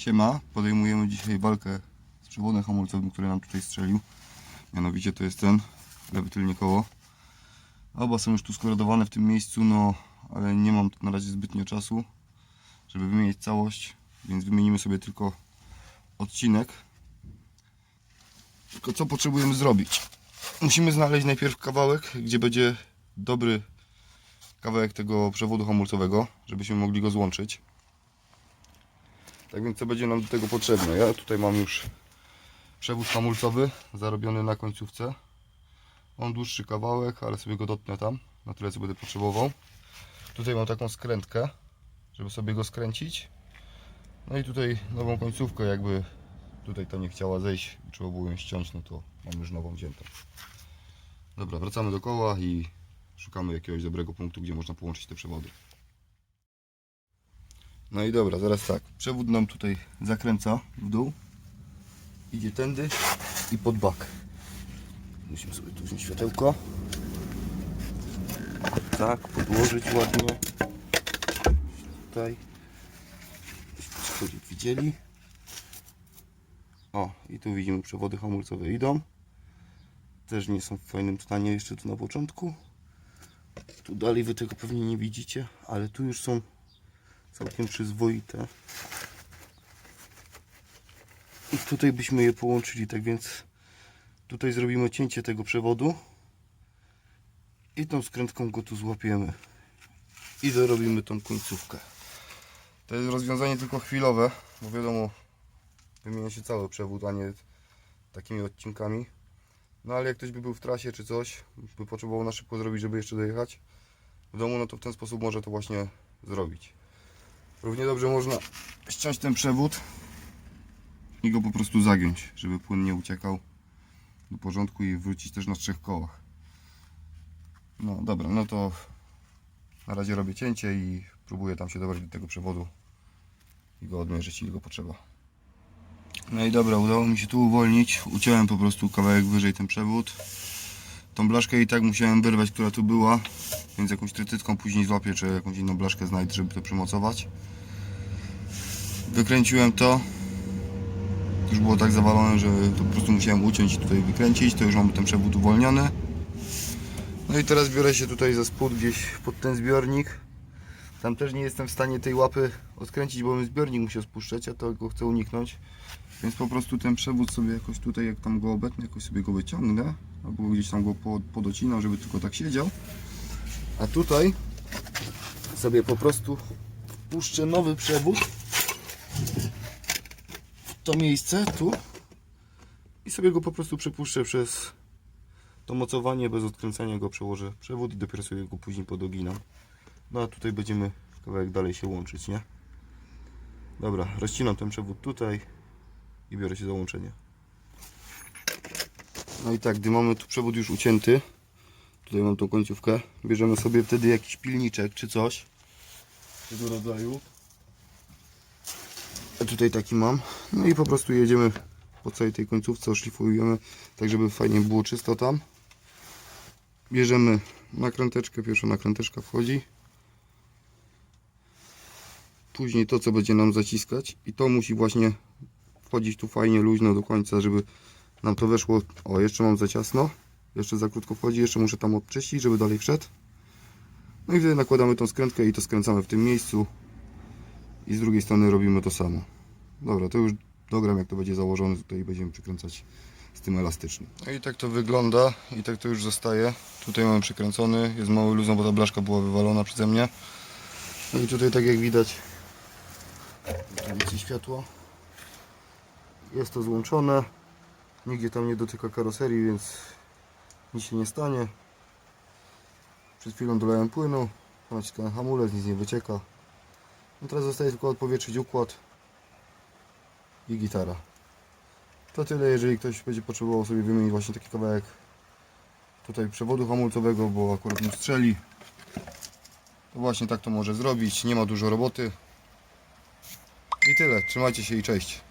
Siema, podejmujemy dzisiaj walkę z przewodem hamulcowym, który nam tutaj strzelił. Mianowicie to jest ten, lewy tylnie koło. Oba są już tu skorodowane w tym miejscu, no ale nie mam na razie zbytnio czasu, żeby wymienić całość, więc wymienimy sobie tylko odcinek. Tylko co potrzebujemy zrobić? Musimy znaleźć najpierw kawałek, gdzie będzie dobry kawałek tego przewodu hamulcowego, żebyśmy mogli go złączyć. Tak więc co będzie nam do tego potrzebne? Ja tutaj mam już przewód hamulcowy zarobiony na końcówce. Mam dłuższy kawałek, ale sobie go dotnę tam, na tyle co będę potrzebował. Tutaj mam taką skrętkę, żeby sobie go skręcić. No i tutaj nową końcówkę, jakby tutaj ta nie chciała zejść, trzeba było ją ściąć, no to mam już nową wziętą. Dobra, wracamy do koła i szukamy jakiegoś dobrego punktu, gdzie można połączyć te przewody. No i dobra, zaraz tak. Przewód nam tutaj zakręca w dół. Idzie tędy i pod bak. Musimy sobie tu wziąć światełko. Tak, podłożyć ładnie. Tutaj. Chodzi, widzieli. O, i tu widzimy przewody hamulcowe idą. Też nie są w fajnym stanie jeszcze tu na początku. Tu dalej wy tego pewnie nie widzicie, ale tu już są całkiem przyzwoite. I tutaj byśmy je połączyli, tak więc tutaj zrobimy cięcie tego przewodu i tą skrętką go tu złapiemy i dorobimy tą końcówkę. To jest rozwiązanie tylko chwilowe, bo wiadomo, wymienia się cały przewód, a nie takimi odcinkami. No ale jak ktoś by był w trasie czy coś, by potrzebował na szybko zrobić, żeby jeszcze dojechać w domu, no to w ten sposób może to właśnie zrobić. Równie dobrze można ściąć ten przewód i go po prostu zagiąć, żeby płyn nie uciekał do porządku i wrócić też na trzech kołach. No dobra, no to na razie robię cięcie i próbuję tam się dobrać do tego przewodu i go odmierzyć ile go potrzeba. No i dobra, udało mi się tu uwolnić. Uciąłem po prostu kawałek wyżej ten przewód. Tą blaszkę i tak musiałem wyrwać, która tu była, więc jakąś trytytką później złapię, czy jakąś inną blaszkę znajdę, żeby to przymocować. Wykręciłem to. Już było tak zawalone, że to po prostu musiałem uciąć i tutaj wykręcić. To już mamy ten przewód uwolniony. No i teraz biorę się tutaj za spód gdzieś pod ten zbiornik. Tam też nie jestem w stanie tej łapy odkręcić, bo bym zbiornik musiał spuszczać, a to go chcę uniknąć. Więc po prostu ten przewód sobie jakoś tutaj, jak tam go obetnę, jakoś sobie go wyciągnę. Albo gdzieś tam go pod- podocinam, żeby tylko tak siedział. A tutaj sobie po prostu wpuszczę nowy przewód w to miejsce, tu. I sobie go po prostu przepuszczę przez to mocowanie, bez odkręcania go przełożę przewód i dopiero sobie go później podoginam. No a tutaj będziemy kawałek dalej się łączyć, nie? Dobra, rozcinam ten przewód tutaj i biorę się za łączenie. No i tak, gdy mamy tu przewód już ucięty, tutaj mam tą końcówkę, bierzemy sobie wtedy jakiś pilniczek czy coś tego rodzaju. A tutaj taki mam. No i po prostu jedziemy po całej tej końcówce, oszlifujemy, tak żeby fajnie było czysto tam. Bierzemy nakręteczkę, pierwsza nakręteczka wchodzi. Później to, co będzie nam zaciskać i to musi właśnie wchodzić tu fajnie, luźno do końca, żeby nam to weszło. O, jeszcze mam za ciasno, jeszcze za krótko wchodzi, jeszcze muszę tam odczyścić, żeby dalej wszedł. No i wtedy nakładamy tą skrętkę i to skręcamy w tym miejscu i z drugiej strony robimy to samo. Dobra, to już dogram jak to będzie założone, tutaj będziemy przykręcać z tym elastycznym. No i tak to wygląda i tak to już zostaje. Tutaj mamy przykręcony, jest mały luz, no bo ta blaszka była wywalona przeze mnie. No i tutaj tak jak widać, więcej światło. Jest to złączone. Nigdzie tam nie dotyka karoserii, więc nic się nie stanie. Przed chwilą dolałem płynu, naciskałem hamulec, nic nie wycieka. No teraz zostaje tylko odpowietrzyć układ i gitara. To tyle, jeżeli ktoś będzie potrzebował sobie wymienić właśnie taki kawałek tutaj przewodu hamulcowego, bo akurat mu strzeli. To właśnie tak to może zrobić, nie ma dużo roboty. I tyle, trzymajcie się i cześć.